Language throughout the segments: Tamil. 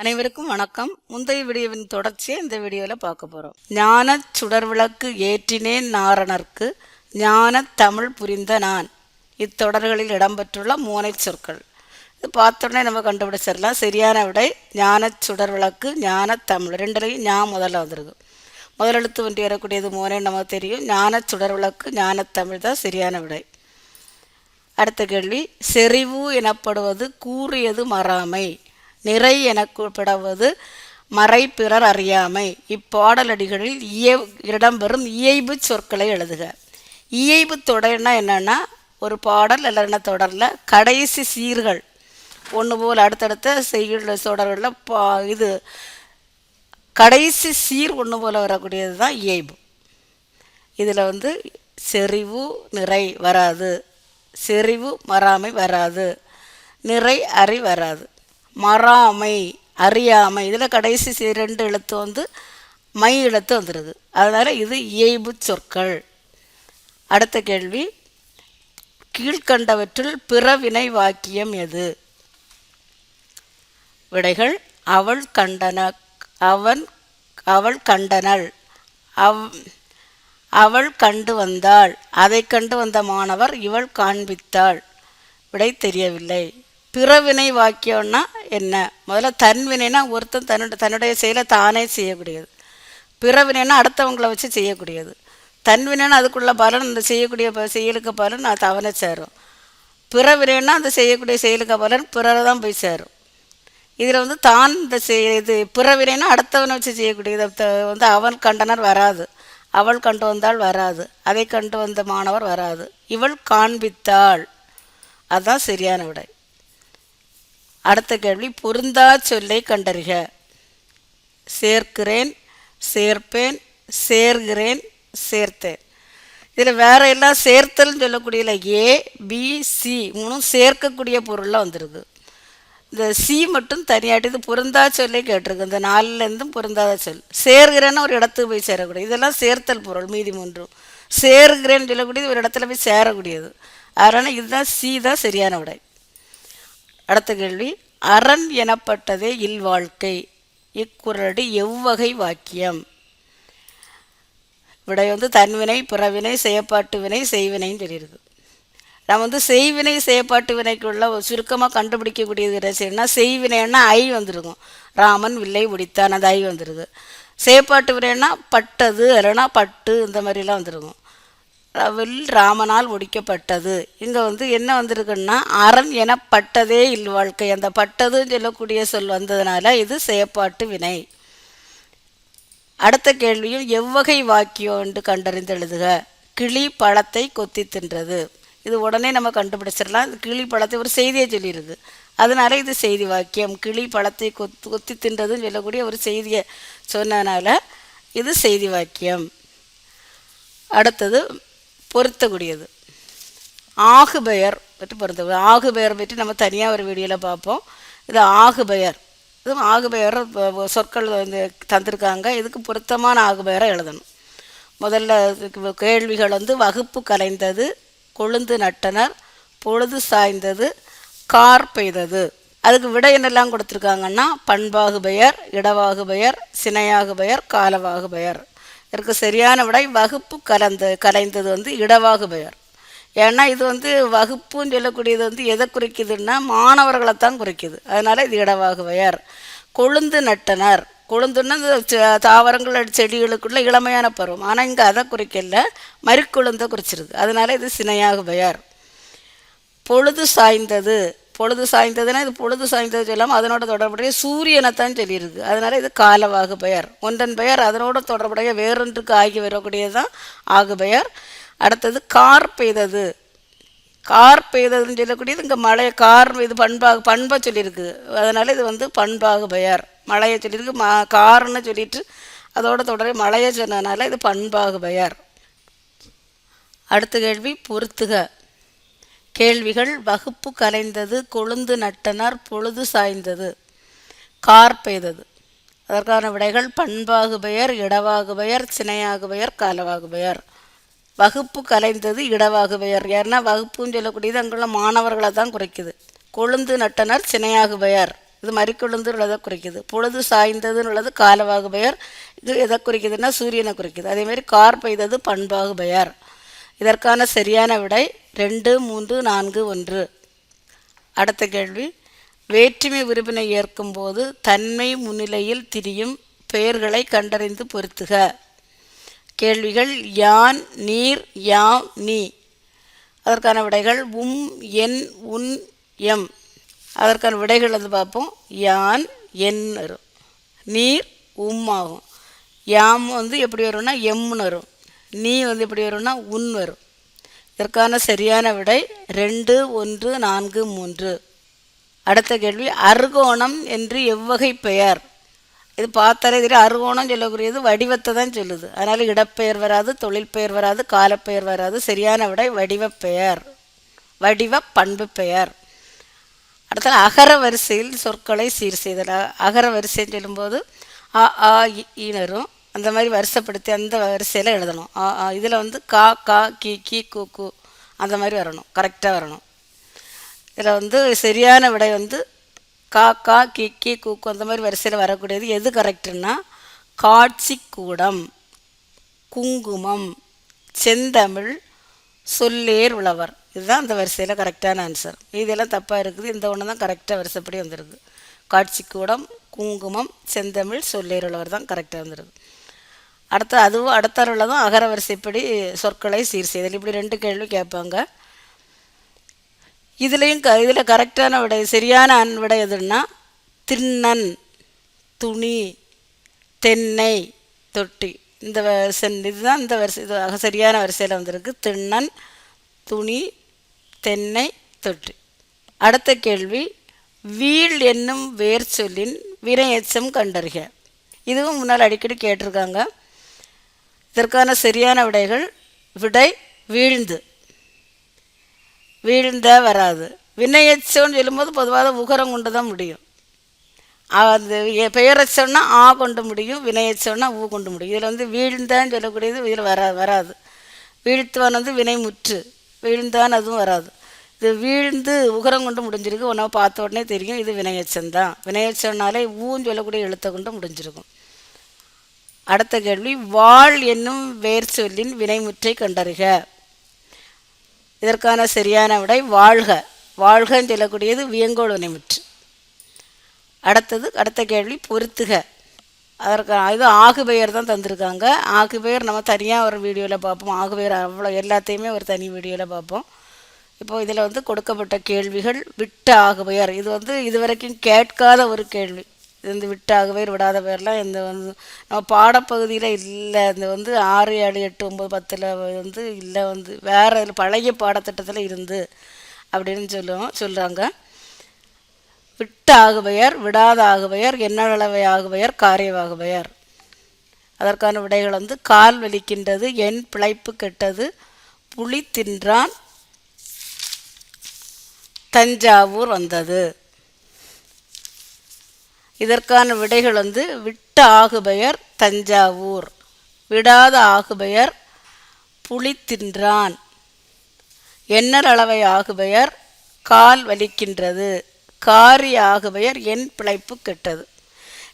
அனைவருக்கும் வணக்கம். முந்தைய வீடியோவின் தொடர்ச்சியை இந்த வீடியோவில் பார்க்க போகிறோம் ஞான சுடர்விளக்கு ஏற்றினேன் நாரணர்க்கு ஞான தமிழ் புரிந்த நான். இத்தொடர்களில் இடம்பெற்றுள்ள மூனை சொற்கள். இது பார்த்தோடனே நம்ம கண்டுபிடிச்சிடலாம். சரியான விடை ஞான சுடர்விளக்கு ஞான தமிழ். ரெண்டுலையும் ஞா முதல்ல வந்திருக்கு முதலெழுத்து ஒன்றி வரக்கூடியது மூனே நமக்கு தெரியும். ஞான சுடர்விளக்கு ஞான தமிழ் தான் சரியான விடை. அடுத்த கேள்வி செறிவு எனப்படுவது கூறியது மறாமை? நிறை எனப்படுவது மறை பிறர் அறியாமை. இப்பாடலடிகளில் இய இடம்பெறும் இயைபு சொற்களை எழுதுக. இயைபு தொடர்னா என்னென்னா ஒரு பாடல் இல்லைன்னா தொடரில் கடைசி சீர்கள். ஒன்று போல் அடுத்தடுத்த செய்யுள் தொடர்களில் பா இது கடைசி சீர் ஒன்று போல் வரக்கூடியது தான் இயைபு. இதில் வந்து செறிவு நிறை வராது. செறிவு மறாமை வராது. நிறை அறி வராது. மறாமை அறியாமை. இதில் கடைசி ரெண்டு எழுத்து வந்து மை எழுத்து வந்துடுது அதனால் இது இயைபு சொற்கள். அடுத்த கேள்வி கீழ்கண்டவற்றில் பிறவினை வாக்கியம் எது? விடைகள் அவள் கண்டன அவன் அவள் கண்டனள். அவ் அவள் கண்டு வந்தாள். அதை கண்டு வந்த மாணவர் இவள் காண்பித்தாள். விடை தெரியவில்லை. பிறவினை வாக்கியம்னா என்ன? முதல்ல தன்வினைனா ஒருத்தன் தன்னுடைய தன்னுடைய செயலை தானே செய்யக்கூடியது. பிறவினைனா அடுத்தவங்களை வச்சு செய்யக்கூடியது. தன்வினைனா அதுக்குள்ள பலன் அந்த செய்யக்கூடிய செயலுக்கு பலன் அது அவனை சேரும். பிறவினைனா அந்த செய்யக்கூடிய செயலுக்கு பலன் பிறரை தான் போய் சேரும். இதில் வந்து தான் இந்த செய் இது பிறவினைனா அடுத்தவனை வச்சு செய்யக்கூடியது. வந்து அவன் கண்டனர் வராது. அவள் கண்டு வந்தால் வராது. அதை கண்டு வந்த மாணவர் வராது. இவள் காண்பித்தாள். அதுதான் சரியான விடை. அடுத்த கேள்வி பொருந்தா சொல்லை கண்டறிக. சேர்க்கிறேன் சேர்ப்பேன் சேர்கிறேன் சேர்த்தேன். இதில் வேற எல்லாம் சேர்த்தல்னு சொல்லக்கூடியல ஏ பி சி மூணும் சேர்க்கக்கூடிய பொருளாக வந்திருக்கு இந்த சி மட்டும் தனியாட்டு இது பொருந்தா சொல்லே கேட்டிருக்கு. இந்த நாலுலேருந்தும் பொருந்தாத சொல். சேர்கிறேன்னு ஒரு இடத்துக்கு போய் சேரக்கூடியது இதெல்லாம் சேர்த்தல் பொருள் மீதி மூன்றும். சேர்கிறேன்னு சொல்லக்கூடியது ஒரு இடத்துல போய் சேரக்கூடியது. அதனால் இதுதான் சி தான் சரியான விடை அடுத்த கேள்வி அரண் எனப்பட்டதே இல்வாழ்க்கை. இக்குறளடி எவ்வகை வாக்கியம். விடை வந்து தன்வினை பிறவினை செயப்பாட்டு வினை செய்வினைன்னு சொல்லியிருக்கு. நம்ம வந்து செய்வினை செயப்பாட்டு வினைக்குள்ள சுருக்கமாக கண்டுபிடிக்கக்கூடியது ரசிகனா செய்வினைன்னா ஐ வந்திருக்கும். ராமன் வில்லை முடித்தான் அந்த ஐ வந்துருது செயப்பாட்டு வினைன்னா பட்டது இல்லைன்னா பட்டு இந்த மாதிரிலாம் வந்துருக்கும். வில் ராமனால் முடிக்கப்பட்டது இங்கே வந்து என்ன வந்திருக்குன்னா அரண் எனப்பட்டதே இல் வாழ்க்கை அந்த பட்டதுன்னு சொல்லக்கூடிய சொல் வந்ததுனால இது செயப்பாட்டு வினை. அடுத்த கேள்வியும் எவ்வகை வாக்கியம் என்று கண்டறிந்து எழுதுக கிளி பழத்தை கொத்தி தின்றது. இது உடனே நம்ம கண்டுபிடிச்சிடலாம். கிளி பழத்தை ஒரு செய்தியை சொல்லியிருக்கு. அதனால இது செய்தி வாக்கியம். கிளி பழத்தை கொத்து கொத்தி தின்றதுன்னு சொல்லக்கூடிய ஒரு செய்தியை சொன்னதுனால இது செய்தி வாக்கியம். அடுத்தது பொருத்தக்கூடியது. ஆகுபெயர் பற்றி பொருத்த ஆகுபெயர் பற்றி நம்ம தனியாக ஒரு வீடியோவில் பார்ப்போம். இது ஆகுபெயர். இதுவும் ஆகுபெயர் சொற்கள் வந்து தந்திருக்காங்க. இதுக்கு பொருத்தமான ஆகுபெயரை எழுதணும். முதல்ல கேள்விகள் வந்து வகுப்பு கலைந்தது கொழுந்து நட்டனர் பொழுது சாய்ந்தது கார் பெய்தது. அதுக்கு விடை என்னெல்லாம் கொடுத்துருக்காங்கன்னா பண்பாகு பெயர் இடவாகு பெயர் சினையாகு பெயர் காலவாகு பெயர் இதற்கு சரியான விடை வகுப்பு கலந்து கலைந்தது வந்து இடவாகு பெயர் ஏன்னா இது வந்து வகுப்புன்னு சொல்லக்கூடியது வந்து எதை குறிக்குதுன்னா மாணவர்களை தான் குறிக்குது. அதனால் இது இடவாகு பெயர் கொழுந்து நட்டனர். கொழுந்துன்னா இந்த தாவரங்கள் செடிகளுக்குள்ள இளமையான பருவம். ஆனால் இங்கே அதை குறிக்கல. மறுக்கொழுந்தை குறிச்சிருக்கு அதனால இது சினையாகு பெயர் பொழுது சாய்ந்தது. பொழுது சாய்ந்ததுன்னா இது பொழுது சாய்ந்தது சொல்லாமல் அதனோட தொடர்புடைய சூரியனைத்தான் சொல்லியிருக்கு. அதனால் இது காலவாகு பெயர். ஒன்றன் பெயர் அதனோட தொடர்புடைய வேறொன்றுக்கு ஆகி வரக்கூடியது தான் ஆகு பெயர். அடுத்தது கார் பெய்தது. கார் பெய்ததுன்னு சொல்லக்கூடியது இங்கே மழை கார் இது பண்பாக பண்பை சொல்லியிருக்கு. அதனால் இது வந்து பண்பாகு பெயர். மழையை சொல்லியிருக்கு. மா கார்னு சொல்லிட்டு அதோட தொடர மழையை சொன்னதுனால இது பண்பாகு பெயர். அடுத்த கேள்வி பொறுத்துக. கேள்விகள் வகுப்பு கலைந்தது கொழுந்து நட்டனர் பொழுது சாய்ந்தது கார் பெய்தது. அதற்கான விடைகள் பண்பாகு பெயர் இடவாகு பெயர் சினையாகு பெயர் காலவாகு பெயர் வகுப்பு கலைந்தது இடவாகு பெயர் ஏன்னா வகுப்புன்னு சொல்லக்கூடியது அங்குள்ள மாணவர்களை தான் குறைக்குது. கொழுந்து நட்டனர் சினையாகு பெயர் இது மறிக்கொழுந்துன்னு உள்ளதை குறிக்குது. பொழுது சாய்ந்ததுன்னு உள்ளது காலவாகு பெயர் இது எதை குறிக்குதுன்னா சூரியனை குறிக்குது. அதேமாரி கார் பெய்தது பண்பாகு பெயர் இதற்கான சரியான விடை ரெண்டு மூன்று நான்கு ஒன்று. அடுத்த கேள்வி. வேற்றுமை உறுப்பினை ஏற்கும்போது தன்மை முன்னிலையில் திரியும் பெயர்களை கண்டறிந்து பொருத்துக. கேள்விகள் யான் நீர் யாம் நீ. அதற்கான விடைகள் உம் என் உன் எம். அதற்கான விடைகள் வந்து பார்ப்போம். யான் என் வரும். நீர் உம் ஆகும். யாம் வந்து எப்படி வரும்னா எம்னு வரும். நீ வந்து எப்படி வரும்னா உன் வரும். இதற்கான சரியான விடை ரெண்டு ஒன்று நான்கு மூன்று. அடுத்த கேள்வி அருகோணம் என்று எவ்வகை பெயர்? இது பார்த்தாலே தெரியும் அருகோணம் சொல்லக்கூடியது வடிவத்தை தான் சொல்லுது. அதனால் இடப்பெயர் வராது தொழில் பெயர் வராது காலப்பெயர் வராது சரியான விடை வடிவப் பெயர். வடிவ பண்பு பெயர். அடுத்தது அகர வரிசையில் சொற்களை சீர் செய்தல். அகர வரிசைன்னு சொல்லும்போது அ ஆ இ- வரும் அந்த மாதிரி வரிசைப்படுத்தி அந்த வரிசையில் எழுதணும். இதில் வந்து கா கா கி கி கு கு அந்த மாதிரி வரணும். கரெக்டாக வரணும். இதில் வந்து சரியான விடை வந்து கா கா கி கி கு கு அந்த மாதிரி வரிசையில் வரக்கூடியது எது கரெக்டுன்னா காட்சி கூடம் குங்குமம் செந்தமிழ் சொல்லேர் உழவர். இதுதான் அந்த வரிசையில் கரெக்டான ஆன்சர் இதெல்லாம் தப்பாக இருக்குது. இந்த ஒன்று தான் கரெக்டாக வரிசைப்படி வந்திருக்கு. காட்சிக்கூடம் குங்குமம் செந்தமிழ் சொல்லேர் உழவர் தான் கரெக்டாக வந்திருக்கு. அடுத்த அதுவும் அடுத்த தான் அகர வரிசைப்படி சொற்களை சீர் செய்தல். இப்படி ரெண்டு கேள்வி கேட்பாங்க. இதுலேயும் க இதில் கரெக்டான விடை சரியான அன் விடை எதுன்னா திண்ணன் துணி தென்னை தொட்டி. இந்த வ- சென் இதுதான் இந்த வரிசை இது அக- சரியான வரிசையில் வந்திருக்கு. திண்ணன் துணி தென்னை தொட்டி. அடுத்த கேள்வி வீழ் என்னும் வேர் சொல்லின் வினையச்சம் கண்டறிக. இதுவும் முன்னால் அடிக்கடி கேட்டிருக்காங்க. இதற்கான சரியான விடைகள் விடை வீழ்ந்து. வீழ்ந்த வராது. வினையச்சோன்னு சொல்லும்போது பொதுவாக உகரம் கொண்டு தான் முடியும் அது பெயரச்சோன்னா பெயரச்சம்னா ஆ கொண்டு முடியும் வினையச்சம்னா ஊ கொண்டு முடியும். இதில் வந்து வீழ்ந்தான்னு சொல்லக்கூடியது இதில் வரா வராது. வீழ்த்துவான் வந்து வினைமுற்று. வீழ்ந்தான் அதுவும் வராது. இது வீழ்ந்து உகரம் கொண்டு முடிஞ்சிருக்கு. ஒன்றா பார்த்த உடனே தெரியும் இது வினையச்சம் தான் வினையச்சம்னாலே ஊன்னு சொல்லக்கூடிய எழுத்தை கொண்டு முடிஞ்சிருக்கும். அடுத்த கேள்வி வாழ் என்னும் வேர் சொல்லின் வினைமுற்றை கண்டறிக. இதற்கான சரியான விடை வாழ்க. வாழ்கன்னு சொல்லக்கூடியது வியங்கோள் வினைமுற்று. அடுத்தது அடுத்த கேள்வி பொருத்துக. அதற்கு இது ஆகுபெயர் தான் தந்திருக்காங்க. ஆகுபெயர் நம்ம தனியாக ஒரு வீடியோவில் பார்ப்போம். ஆகுபெயர் அவ்வளோ எல்லாத்தையுமே ஒரு தனி வீடியோவில் பார்ப்போம். இப்போ இதில் வந்து கொடுக்கப்பட்ட கேள்விகள் விட்ட ஆகுபெயர். இது வந்து இதுவரைக்கும் கேட்காத ஒரு கேள்வி. இது வந்து விட்ட விடாத பேர்லாம் இந்த வந்து நம்ம பாடப்பகுதியில் இல்லை. இந்த வந்து ஆறு ஏழு எட்டு ஒம்பது பத்தில் வந்து இல்லை வந்து வேறு இதில் பழைய பாடத்திட்டத்தில் இருந்து அப்படின்னு சொல்லுவோம் சொல்கிறாங்க விட்ட ஆகுபெயர் விடாத ஆகுபெயர் எண்ணளவை ஆகுபெயர் காரியவாகுபெயர் அதற்கான விடைகள் வந்து கால் வலிக்கின்றது என் பிழைப்பு கெட்டது புலி தின்றான் தஞ்சாவூர் வந்தது. இதற்கான விடைகள் வந்து விட்ட ஆகுபெயர் தஞ்சாவூர் விடாத ஆகுபெயர் புளி தின்றான் எண்ணர் அளவை ஆகுபெயர் கால் வலிக்கின்றது. காரி ஆகுபெயர் என் பிழைப்பு கெட்டது.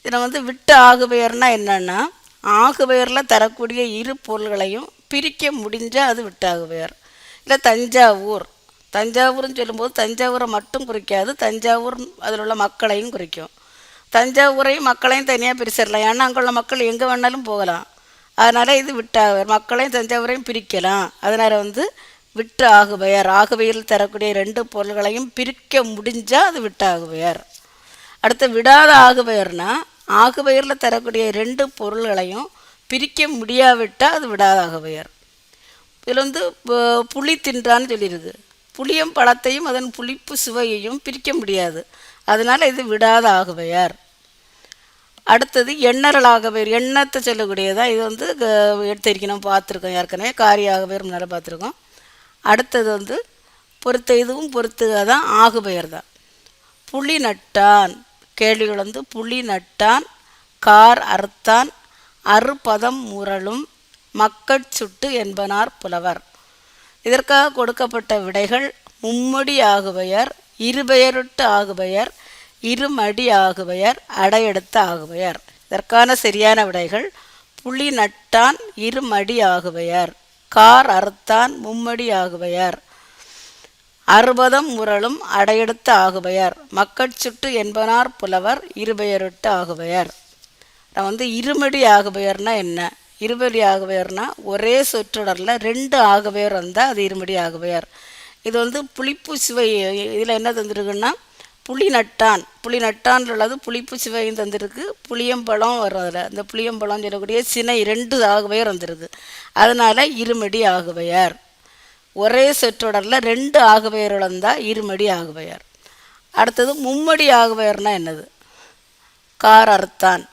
இதில் வந்து விட்டு ஆகுபெயர்னா என்னென்னா ஆகுபெயரில் தரக்கூடிய இரு பொருள்களையும் பிரிக்க முடிஞ்சால் அது விட்டாகுபெயர் இல்லை தஞ்சாவூர். தஞ்சாவூர்னு சொல்லும்போது தஞ்சாவூரை மட்டும் குறிக்காது தஞ்சாவூர் அதில் உள்ள மக்களையும் குறிக்கும். தஞ்சாவூரையும் மக்களையும் தனியாக பிரிச்சிடலாம். ஏன்னா அங்கே உள்ள மக்கள் எங்கே வேணாலும் போகலாம். அதனால் இது விட்டாகுபெயர் மக்களையும் தஞ்சாவூரையும் பிரிக்கலாம். அதனால் வந்து விட்டு ஆகுபெயர் ஆகுபெயரில் தரக்கூடிய ரெண்டு பொருள்களையும் பிரிக்க முடிஞ்சால் அது விட்டு ஆகுபெயர் அடுத்து விடாத ஆகுபெயர்னா ஆகுபெயரில் தரக்கூடிய ரெண்டு பொருள்களையும் பிரிக்க முடியாவிட்டால் அது விடாத ஆகுபெயர் இதில் வந்து புளி தின்றான்னு சொல்லிடுது புளியும் பழத்தையும் அதன் புளிப்பு சுவையையும் பிரிக்க முடியாது. அதனால் இது விடாத ஆகுபெயர் அடுத்தது எண்ணறல் எண்ணத்தை சொல்லக்கூடியதான் இது வந்து எடுத்திருக்கணும் பார்த்துருக்கோம் ஏற்கனவே. காரிய ஆகபெயர் முன்னால் பார்த்துருக்கோம். அடுத்தது வந்து பொறுத்த இதுவும் பொறுத்துக தான் ஆகுபெயர் தான் புலி நட்டான். கேள்விகள் வந்து புலி நட்டான் கார் அறுத்தான் அறுபதம் முரளும் மக்கட் சுட்டு என்பனார் புலவர். இதற்காக கொடுக்கப்பட்ட விடைகள் மும்மொழி ஆகுபெயர் இருபெயருட்டு ஆகுபெயர் இருமடி ஆகுவையர் அடையெடுத்த ஆகுவையர் இதற்கான சரியான விடைகள் புலி நட்டான் இருமடி ஆகுவையர் கார் அறுத்தான் மும்மடி ஆகுவையர் அறுபதம் முரளும் அடையெடுத்த ஆகுவையர் மக்கட்சுட்டு என்பனார் புலவர் இருபெயரிட்டு ஆகுவையர் நான் வந்து இருமடி ஆகுபெயர்னா என்ன? இருமடி ஆகுபெயர்னா ஒரே சொற்றொடரில் ரெண்டு ஆகுபெயர் வந்தால் அது இருமடி ஆகுபெயர் இது வந்து புளிப்பு சுவை இதில் என்ன தந்துருக்குன்னா புளி நட்டான் புளி நட்டான் உள்ளது புளிப்பு சுவையும் தந்திருக்கு. புளியம்பழம் வரும் அதில் இந்த புளியம்பழம் சொல்லக்கூடிய சினை ரெண்டு ஆகுவையர் வந்திருக்கு. அதனால் இருமடி ஆகுவையார். ஒரே சொற்றொடரில் ரெண்டு ஆகுவையர் வந்தால் இருமடி ஆகுவையார். அடுத்தது மும்மடி ஆகுவையர்னால் என்னது? கார் அறுத்தான்.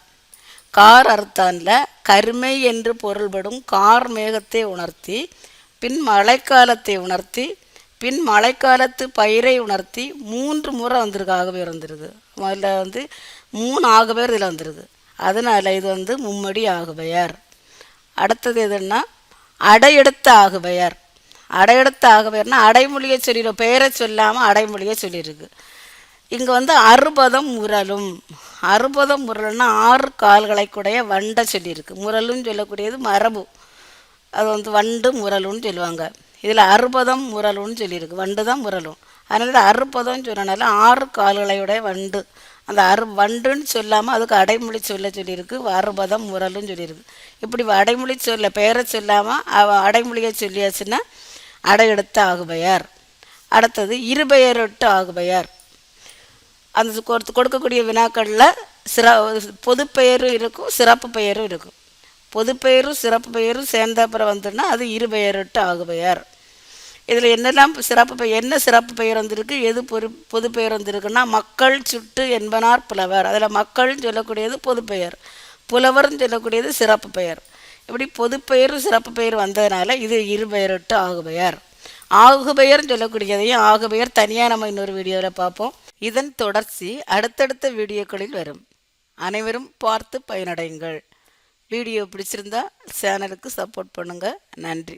கார் அறுத்தானில் கருமை என்று பொருள்படும் கார் மேகத்தை உணர்த்தி பின் மழைக்காலத்தை உணர்த்தி பின் மழைக்காலத்து பயிரை உணர்த்தி மூன்று முறை வந்திருக்கு ஆகவே வந்துடுது முதல்ல வந்து மூணு ஆகபேர் இதில் வந்துடுது அதனால் இது வந்து மும்மடி ஆகுபெயர் அடுத்தது எதுன்னா அடையெடுத்த ஆகுபெயர் அடையெடுத்த ஆகுபெயர்னா அடைமொழியை சொல்லிடும் பெயரை சொல்லாமல் அடைமொழியை சொல்லியிருக்கு இங்கே வந்து அறுபதம் முரலும். அறுபதம் முரல்னா ஆறு கால்களை கூடைய வண்டை சொல்லியிருக்கு முரலுன்னு சொல்லக்கூடியது மரபு. அது வந்து வண்டு முரலுன்னு சொல்லுவாங்க. இதில் அறுபதம் முரலுன்னு சொல்லியிருக்கு. வண்டு தான் முரலும். அதனால அறுபதம்னு சொன்னனால ஆறு கால்களையுடைய வண்டு. அந்த அறு வண்டுன்னு சொல்லாமல் அதுக்கு அடைமொழி சொல்ல சொல்லியிருக்கு. அறுபதம் முரலுன்னு சொல்லியிருக்கு. இப்படி அடைமொழி சொல்ல பெயரை சொல்லாமல் அவ அடைமொழியை சொல்லியாச்சுன்னா அடையெடுத்த ஆகுபெயர். அடுத்தது இருபெயரொட்டு ஆகுபெயர். அந்த கொடுக்கக்கூடிய வினாக்களில் சிற பொதுப்பெயரும் இருக்கும் சிறப்பு பெயரும் இருக்கும். பொதுப்பெயரும் சிறப்பு பெயரும் சேர்ந்த அப்புறம் வந்துன்னா அது இருபெயரொட்டு ஆகுபெயர். இதில் என்னெல்லாம் சிறப்பு பெயர் என்ன சிறப்பு பெயர் வந்திருக்கு எது பொது பொது பெயர் வந்திருக்குன்னா மக்கள் சுட்டு என்பனார் புலவர். அதில் மக்கள்னு சொல்லக்கூடியது பொதுப்பெயர். புலவர்னு சொல்லக்கூடியது சிறப்பு பெயர். இப்படி பொதுப்பெயரும் சிறப்பு பெயர் வந்ததுனால இது இருபெயரொட்டு ஆகுபெயர். ஆகுபெயர்னு சொல்லக்கூடியதையும் ஆகுபெயர் தனியாக நம்ம இன்னொரு வீடியோவில் பார்ப்போம். இதன் தொடர்ச்சி அடுத்தடுத்த வீடியோக்களில் வரும். அனைவரும் பார்த்து பயனடையுங்கள். வீடியோ பிடிச்சிருந்தா சேனலுக்கு சப்போர்ட் பண்ணுங்கள் நன்றி.